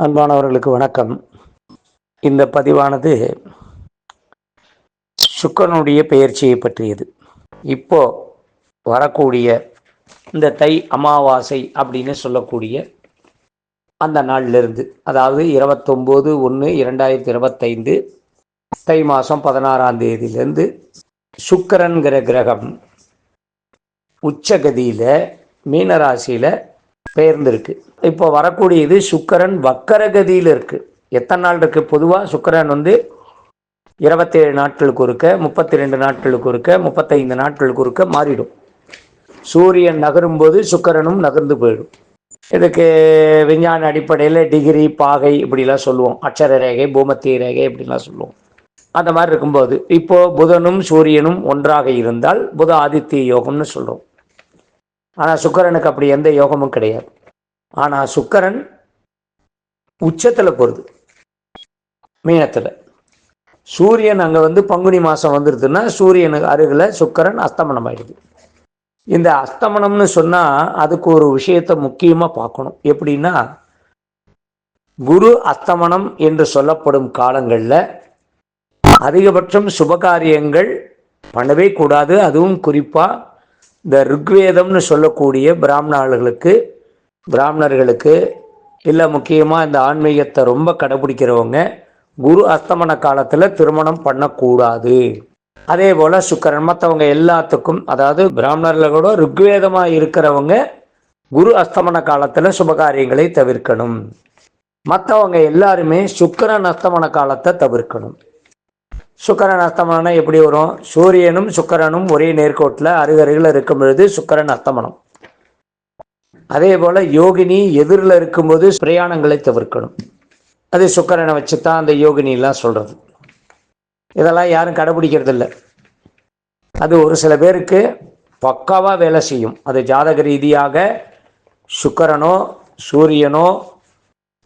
அன்பானவர்களுக்கு வணக்கம். இந்த பதிவானது சுக்கரனுடைய பெயர்ச்சியை பற்றியது. இப்போ வரக்கூடிய இந்த தை அமாவாசை அப்படின்னு சொல்லக்கூடிய அந்த நாளிலிருந்து அதாவது இருபத்தொம்போது ஒன்று இரண்டாயிரத்தி இருபத்தைந்து தை மாதம் பதினாறாம் தேதியிலேருந்து சுக்கரன்கிற கிரகம் உச்சகதியில் மீனராசியில் பெயர்ந்திருக்கு. இப்போ வரக்கூடியது சுக்கரன் வக்கரகதியில் இருக்குது எத்தனை நாள் இருக்குது பொதுவாக சுக்கரன் வந்து இருபத்தேழு நாட்களுக்கு இருக்க முப்பத்தி ரெண்டு நாட்களுக்கு இருக்க முப்பத்தைந்து நாட்களுக்கு இருக்க மாறிடும். சூரியன் நகரும்போது சுக்கரனும் நகர்ந்து போயிடும். இதுக்கு விஞ்ஞான அடிப்படையில் டிகிரி பாகை இப்படிலாம் சொல்லுவோம். அக்ஷர ரேகை பூமத்திய ரேகை இப்படிலாம் சொல்லுவோம். அந்த மாதிரி இருக்கும்போது இப்போ புதனும் சூரியனும் ஒன்றாக இருந்தால் புத ஆதித்ய யோகம்னு சொல்கிறோம் ஆனால் சுக்கரனுக்கு அப்படி எந்த யோகமும் கிடையாது. ஆனால் சுக்கரன் உச்சத்தில் போகிறது மீனத்தில். சூரியன் அங்கே வந்து பங்குனி மாதம் வந்துடுதுன்னா சூரியனுக்கு அருகில் சுக்கரன் அஸ்தமனம் ஆயிடுது. இந்த அஸ்தமனம்னு சொன்னால் அதுக்கு ஒரு விஷயத்தை முக்கியமாக பார்க்கணும். எப்படின்னா குரு அஸ்தமனம் என்று சொல்லப்படும் காலங்களில் அதிகபட்சம் சுபகாரியங்கள் பண்ணவே கூடாது. அதுவும் குறிப்பாக இந்த ருக்வேதம்னு சொல்லக்கூடிய பிராமணர்களுக்கு பிராமணர்களுக்கு இல்லை முக்கியமாக இந்த ஆன்மீகத்தை ரொம்ப கடைபிடிக்கிறவங்க குரு அஸ்தமன காலத்தில் திருமணம் பண்ணக்கூடாது. அதே போல் சுக்கரன் மற்றவங்க எல்லாத்துக்கும் அதாவது பிராமணர்கள் கூட ருக்வேதமாக இருக்கிறவங்க குரு அஸ்தமன காலத்தில் சுபகாரியங்களை தவிர்க்கணும். மற்றவங்க எல்லாருமே சுக்கரன் அஸ்தமன காலத்தை தவிர்க்கணும். சுக்கரன் அஸ்தமனம்னா எப்படி வரும்? சூரியனும் சுக்கரனும் ஒரே நேர்கோட்டில் அருகருகில் இருக்கும் பொழுது சுக்கரன் அஸ்தமனம் அதே போல் யோகினி எதிரில் இருக்கும்போது பிரயாணங்களை தவிர்க்கணும். அது சுக்கரனை வச்சு தான் அந்த யோகினிலாம் சொல்கிறது இதெல்லாம் யாரும் கடைபிடிக்கிறது இல்லை அது ஒரு சில பேருக்கு பக்காவாக வேலை செய்யும். அது ஜாதக ரீதியாக சுக்கரனோ சூரியனோ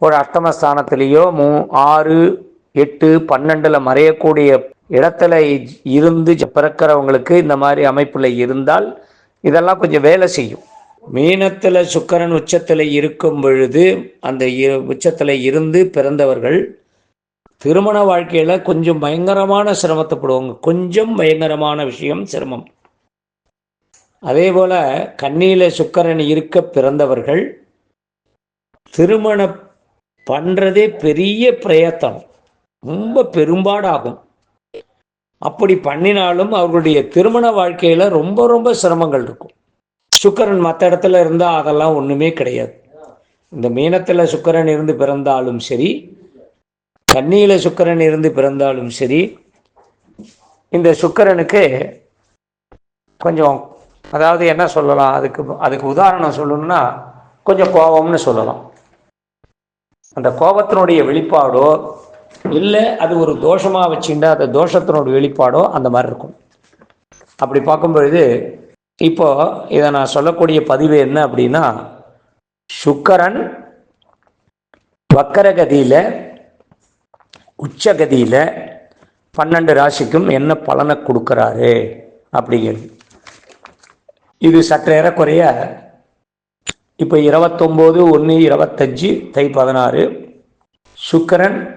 ஒரு அஷ்டமஸ்தானத்திலேயோ மூ ஆறு எட்டு பன்னெண்டுல மறையக்கூடிய இடத்துல இருந்து பிறக்கிறவங்களுக்கு இந்த மாதிரி அமைப்பில் இருந்தால் இதெல்லாம் கொஞ்சம் வேலை செய்யும். மீனத்தில் சுக்கரன் உச்சத்தில் இருக்கும் பொழுது அந்த உச்சத்தில் இருந்து பிறந்தவர்கள் திருமண வாழ்க்கையில் கொஞ்சம் பயங்கரமான சிரமத்தைப்படுவாங்க கொஞ்சம் பயங்கரமான விஷயம் சிரமம். அதே போல் கண்ணியில் சுக்கரன் இருக்க பிறந்தவர்கள் திருமணம் பண்ணுறதே பெரிய பிரயத்தனம். ரொம்ப பெரும்பாடாகும். அப்படி பண்ணினாலும் அவர்களுடைய திருமண வாழ்க்கையில் ரொம்ப ரொம்ப சிரமங்கள் இருக்கும். சுக்கரன் மற்ற இடத்துல இருந்தால் அதெல்லாம் ஒன்றுமே கிடையாது. இந்த மீனத்தில் சுக்கரன் இருந்து பிறந்தாலும் சரி கன்னியில் சுக்கரன் இருந்து பிறந்தாலும் சரி இந்த சுக்கரனுக்கு கொஞ்சம் அதாவது என்ன சொல்லலாம் அதுக்கு அதுக்கு உதாரணம் சொல்லணும்னா கொஞ்சம் கோபம்னு சொல்லலாம். அந்த கோபத்தினுடைய வெளிப்பாடோ இல்லை அது ஒரு தோஷமாக வச்சுட்டா அந்த தோஷத்தினோட வெளிப்பாடோ அந்த மாதிரி இருக்கும். அப்படி பார்க்கும்பொழுது இப்போ இதை நான் சொல்லக்கூடிய பதிவு என்ன அப்படின்னா சுக்கரன் வக்கரகதியில் உச்சகதியில் பன்னெண்டு ராசிக்கும் என்ன பலனை கொடுக்குறாரு அப்படிங்கிறது. இது சற்று ஏறக்குறைய இப்போ இருபத்தொம்போது ஒன்று இருபத்தஞ்சி தை பதினாறு சுக்கரன்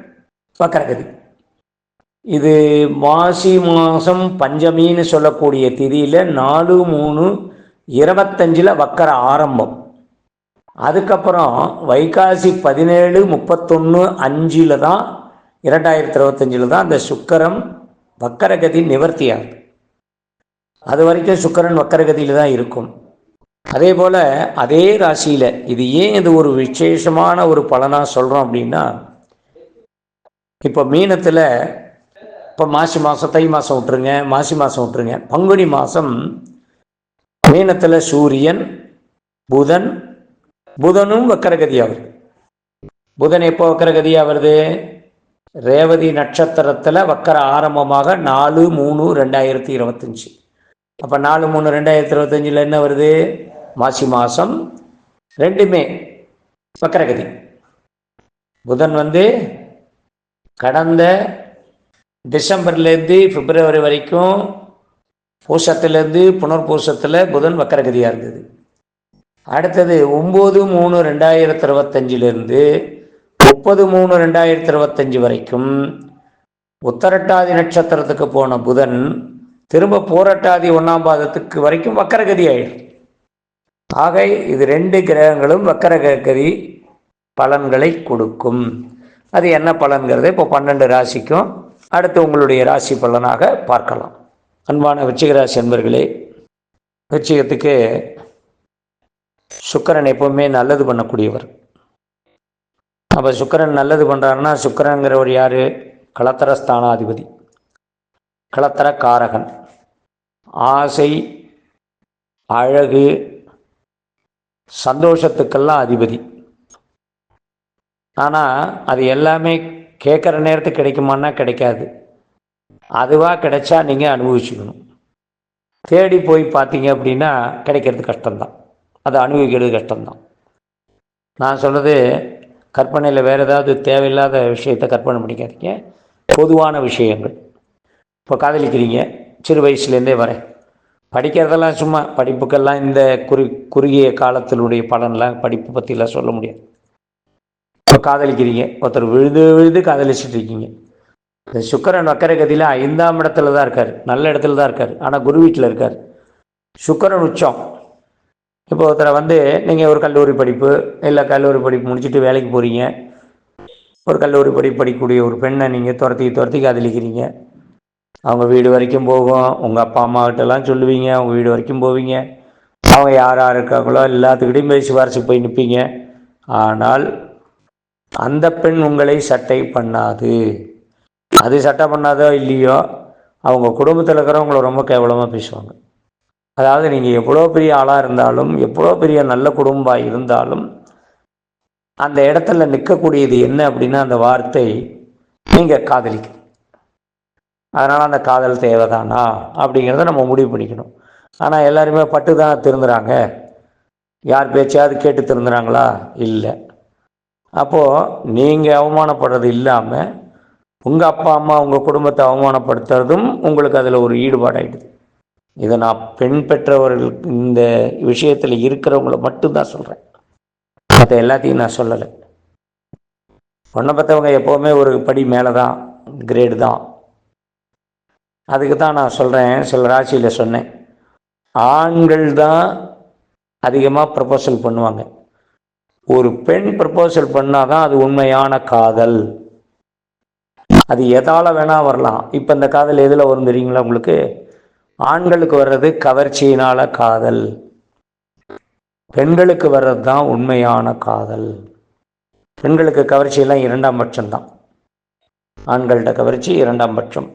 வக்கரகதி இது மாசி மாதம் பஞ்சமின்னு சொல்லக்கூடிய திதியில் நாலு மூணு இருபத்தஞ்சில் வக்கர ஆரம்பம். அதுக்கப்புறம் வைகாசி பதினேழு முப்பத்தொன்று அஞ்சில் தான் இரண்டாயிரத்தி இருபத்தஞ்சில் தான் அந்த சுக்கரம் வக்கரகதி நிவர்த்தி ஆகுது அது வரைக்கும் சுக்கரன் வக்கரகதியில் தான் இருக்கும். அதே போல் அதே ராசியில் இது ஏன் இது ஒரு விசேஷமான ஒரு பலனாக சொல்கிறோம் அப்படின்னா இப்போ மீனத்தில் இப்போ மாசி மாதம் தை மாதம் விட்டுருங்க மாசி மாதம் விட்டுருங்க. பங்குனி மாதம் மீனத்தில் சூரியன் புதன் புதனும் வக்கரகதியாக வருது புதன் எப்போ வக்கரகதியாக வருது ரேவதி நட்சத்திரத்தில் வக்கர ஆரம்பமாக நாலு மூணு ரெண்டாயிரத்தி இருபத்தஞ்சி. அப்போ நாலு மூணு ரெண்டாயிரத்தி இருபத்தஞ்சில் என்ன வருது? மாசி மாதம் ரெண்டுமே வக்கரகதி. புதன் வந்து கடந்த டிசம்பர்லேருந்து பிப்ரவரி வரைக்கும் பூசத்துலேருந்து புனர்பூசத்தில் புதன் வக்கரகதியாக இருந்தது. அடுத்தது ஒம்பது மூணு ரெண்டாயிரத்தி இருபத்தஞ்சிலிருந்து முப்பது மூணு ரெண்டாயிரத்தி இருபத்தஞ்சு வரைக்கும் உத்தரட்டாதி நட்சத்திரத்துக்கு போன புதன் திரும்ப போரட்டாதி ஒன்றாம் பாதத்துக்கு வரைக்கும் வக்கரகதி ஆயிடும் ஆக இது ரெண்டு கிரகங்களும் வக்கரகதி பலன்களை கொடுக்கும். அது என்ன பலன்கிறது இப்போ பன்னெண்டு ராசிக்கும் அடுத்து உங்களுடைய ராசி பலனாக பார்க்கலாம். அன்பான விச்சிகராசி அன்பர்களே விச்சிகத்துக்கு சுக்கரன் எப்பவுமே நல்லது பண்ணக்கூடியவர். அப்போ சுக்கரன் நல்லது பண்ணுறாருன்னா சுக்கரங்கிறவர் யார்? களத்தர ஸ்தானாதிபதி களத்தர காரகன் ஆசை அழகு சந்தோஷத்துக்கெல்லாம் அதிபதி. ஆனால் அது எல்லாமே கேட்குற நேரத்துக்கு கிடைக்குமான்னா கிடைக்காது. அதுவாக கிடைச்சா நீங்கள் அனுபவிச்சுக்கணும். தேடி போய் பார்த்தீங்க அப்படின்னா கிடைக்கிறது கஷ்டம்தான். அதை அனுபவிக்கிறது கஷ்டம்தான். நான் சொல்கிறது கற்பனையில் வேறு ஏதாவது தேவையில்லாத விஷயத்தை கற்பனை பண்ணிக்காதீங்க. பொதுவான விஷயங்கள். இப்போ காதலிக்கிறீங்க சிறு வயசுலேருந்தே வரேன். படிக்கிறதெல்லாம் சும்மா படிப்புக்கெல்லாம் இந்த குறு குறுகிய காலத்தினுடைய பலன்லாம் படிப்பு பற்றிலாம் சொல்ல முடியாது. இப்போ காதலிக்கிறீங்க ஒருத்தர் விழுது விழுது காதலிச்சுட்டு இருக்கீங்க இந்த சுக்கரன் வக்கரகதியில் ஐந்தாம் இடத்துல தான் இருக்கார் நல்ல இடத்துல தான் இருக்கார் ஆனால் குரு வீட்டில் இருக்கார். சுக்கரன் உச்சம். இப்போ ஒருத்தரை வந்து நீங்கள் ஒரு கல்லூரி படிப்பு இல்லை கல்லூரி படிப்பு முடிச்சுட்டு வேலைக்கு போகிறீங்க ஒரு கல்லூரி படிப்பு படிக்கக்கூடிய ஒரு பெண்ணை நீங்கள் துரத்தி துரத்தி காதலிக்கிறீங்க. அவங்க வீடு வரைக்கும் போகும் உங்கள் அப்பா அம்மாக்கிட்டலாம் சொல்லுவீங்க அவங்க வீடு வரைக்கும் போவீங்க. அவங்க யார் யார் இருக்காங்களோ எல்லாத்துக்கிட்டையும் பேசி சிபாரிசு போய் நிற்பீங்க ஆனால் அந்த பெண் உங்களை சட்டை பண்ணாது. அது சட்டை பண்ணாதோ இல்லையோ அவங்க குடும்பத்தில் இருக்கிறவங்கள ரொம்ப கேவலமாக பேசுவாங்க. அதாவது நீங்கள் எவ்வளோ பெரிய ஆளாக இருந்தாலும் எவ்வளோ பெரிய நல்ல குடும்பமாக இருந்தாலும் அந்த இடத்துல நிற்கக்கூடியது என்ன அப்படின்னா அந்த வார்த்தை நீங்கள் காதலிக்க. அதனால் அந்த காதல் தேவைதானா? அப்படிங்கிறத நம்ம முடிவு பண்ணிக்கணும். ஆனால் எல்லாருமே பட்டு தான் திருந்துறாங்க. யார் பேச்சையாவது கேட்டு திருந்துறாங்களா? இல்லை. அப்போது நீங்கள் அவமானப்படுறது இல்லாமல் உங்கள் அப்பா அம்மா உங்கள் குடும்பத்தை அவமானப்படுத்துறதும் உங்களுக்கு அதில் ஒரு ஈடுபாடாயிடுது. இதை நான் பெண் பெற்றவர்கள் இந்த விஷயத்தில் இருக்கிறவங்கள மட்டும்தான் சொல்கிறேன் மற்ற எல்லாத்தையும் நான் சொல்லலை. பொண்ணை பார்த்தவங்க எப்போவுமே ஒரு படி மேலே தான் கிரேடு தான். அதுக்கு தான் நான் சொல்கிறேன் சில ராசியில் சொன்னேன். ஆண்கள் தான் அதிகமாக ப்ரப்போசல் பண்ணுவாங்க. ஒரு பெண் ப்ரப்போசல் பண்ணால் தான் அது உண்மையான காதல். அது எதால் வேணால் வரலாம். இப்போ இந்த காதல் எதில் வரும் தெரியுங்களா உங்களுக்கு? ஆண்களுக்கு வர்றது கவர்ச்சியினால காதல். பெண்களுக்கு வர்றது தான் உண்மையான காதல். பெண்களுக்கு கவர்ச்சியெல்லாம் இரண்டாம் பட்சம்தான். ஆண்கள்கிட்ட கவர்ச்சி இரண்டாம் பட்சம்.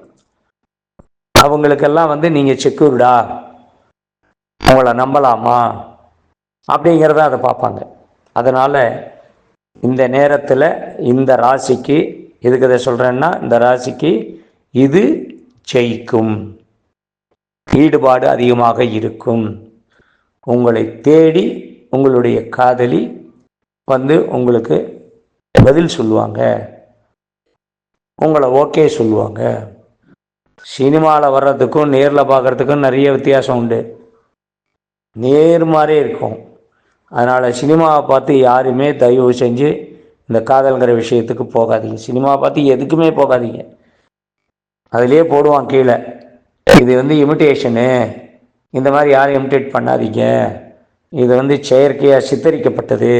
அவங்களுக்கெல்லாம் வந்து நீங்கள் செக்யூர்டா அவங்கள நம்பலாமா? அப்படிங்கிறத அதை பார்ப்பாங்க. அதனால் இந்த நேரத்தில் இந்த ராசிக்கு எதுக்கு இதை சொல்கிறேன்னா இந்த ராசிக்கு இது ஜெயிக்கும். ஈடுபாடு அதிகமாக இருக்கும். உங்களை தேடி உங்களுடைய காதலி வந்து உங்களுக்கு பதில் சொல்லுவாங்க. உங்களை ஓகே சொல்லுவாங்க. சினிமாவில் வர்றதுக்கும் நேரில் பார்க்குறதுக்கும் நிறைய வித்தியாசம் உண்டு. நேர்மாறே இருக்கும். அதனால் சினிமாவை பார்த்து யாருமே தயவு செஞ்சு இந்த காதல்ங்கிற விஷயத்துக்கு போகாதீங்க. சினிமாவை பார்த்து எதுக்குமே போகாதீங்க. அதுலேயே போடுவான் கீழே இது வந்து இமிட்டேஷனு இந்த மாதிரி யாரும் இமிட்டேட் பண்ணாதீங்க. இது வந்து செயற்கையாக சித்தரிக்கப்பட்டது.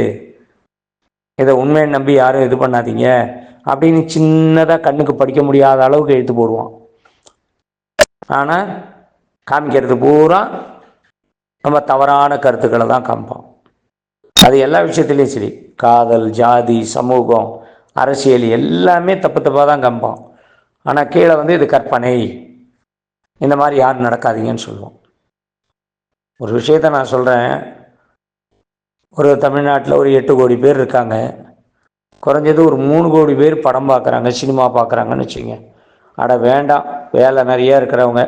இதை உண்மையை நம்பி யாரும் இது பண்ணாதீங்க. அப்படின்னு சின்னதாக கண்ணுக்கு படிக்க முடியாத அளவுக்கு எழுத்து போடுவான். ஆனால் காமிக்கிறது பூரா நம்ம தவறான கருத்துக்களை தான் காமிப்போம் அது எல்லா விஷயத்துலேயும் சரி. காதல் ஜாதி சமூகம் அரசியல் எல்லாமே தப்பு தப்பாக தான் கம்பம் ஆனால் கீழே வந்து இது கற்பனை. இந்த மாதிரி யாரும் நடக்காதீங்கன்னு சொல்லுவோம். ஒரு விஷயத்த நான் சொல்கிறேன் ஒரு தமிழ்நாட்டில் ஒரு எட்டு கோடி பேர் இருக்காங்க. குறைஞ்சது ஒரு மூணு கோடி பேர் படம் பார்க்குறாங்க சினிமா பார்க்குறாங்கன்னு வச்சுங்க அட வேண்டாம் வேலை நிறையா இருக்கிறவங்க.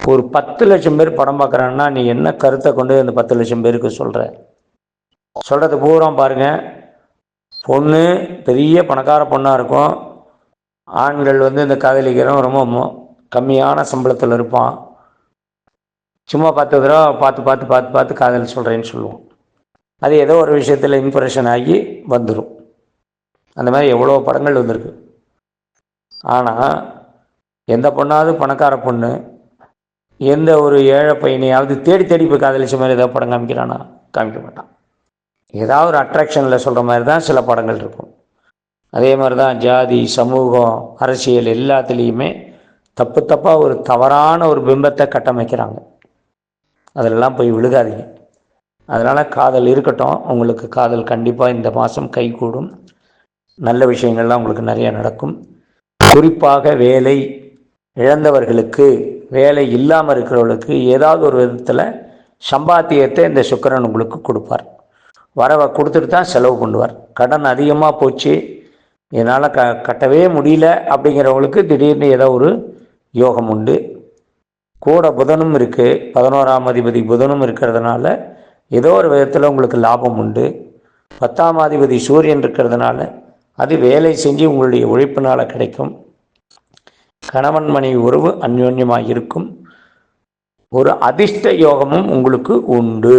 ஒரு பத்து லட்சம் பேர் படம் பார்க்குறாங்கன்னா நீ என்ன கருத்தை கொண்டு அந்த பத்து லட்சம் பேருக்கு சொல்கிற சொல்கிறது பூரம் பாருங்கள் பொண்ணு பெரிய பணக்கார பொண்ணாக இருக்கும். ஆண்கள் வந்து இந்த காதலிக்கிறவன் ரொம்ப கம்மியான சம்பளத்தில் இருப்பான். சும்மா பத்து தடவை பார்த்து பார்த்து பார்த்து பார்த்து காதல் சொல்கிறேன்னு சொல்லுவோம். அது ஏதோ ஒரு விஷயத்தில் இம்ப்ரெஷன் ஆகி வந்துடும் அந்த மாதிரி எவ்வளோ படங்கள் வந்திருக்கு. ஆனால் எந்த பொண்ணாவது பணக்கார பொண்ணு எந்த ஒரு ஏழை பையனையாவது தேடி தேடி போய் காதலிச்ச மாதிரி ஏதாவது படம் காமிக்கிறானா? காமிக்க மாட்டான். ஏதாவது ஒரு அட்ராக்ஷனில் சொல்கிற மாதிரி தான் சில படங்கள் இருக்கும். அதே மாதிரி தான் ஜாதி சமூகம் அரசியல் எல்லாத்துலேயுமே தப்பு தப்பாக ஒரு தவறான ஒரு பிம்பத்தை கட்டமைக்கிறாங்க. அதிலெல்லாம் போய் விழுகாதீங்க. அதனால் காதல் இருக்கட்டும் உங்களுக்கு காதல் கண்டிப்பாக இந்த மாதம் கைகூடும். நல்ல விஷயங்கள்லாம் உங்களுக்கு நிறைய நடக்கும். குறிப்பாக வேலை இழந்தவர்களுக்கு வேலை இல்லாமல் இருக்கிறவர்களுக்கு ஏதாவது ஒரு விதத்தில் சம்பாத்தியத்தை இந்த சுக்கிரன் உங்களுக்கு கொடுப்பார். வரவை கொடுத்துட்டு தான் செலவு பண்ணுவார். கடன் அதிகமாக போச்சு. என்னால் க கட்டவே முடியல அப்படிங்கிறவங்களுக்கு திடீர்னு ஏதோ ஒரு யோகம் உண்டு. கூட புதனும் இருக்குது பதினோராம் அதிபதி புதனும் இருக்கிறதுனால ஏதோ ஒரு விதத்தில் உங்களுக்கு லாபம் உண்டு. பத்தாம் அதிபதி சூரியன் இருக்கிறதுனால அது வேலை செஞ்சு உங்களுடைய உழைப்பினால் கிடைக்கும். கணவன் மனைவி உறவு அந்யோன்யமாக இருக்கும் ஒரு அதிர்ஷ்ட யோகமும் உங்களுக்கு உண்டு.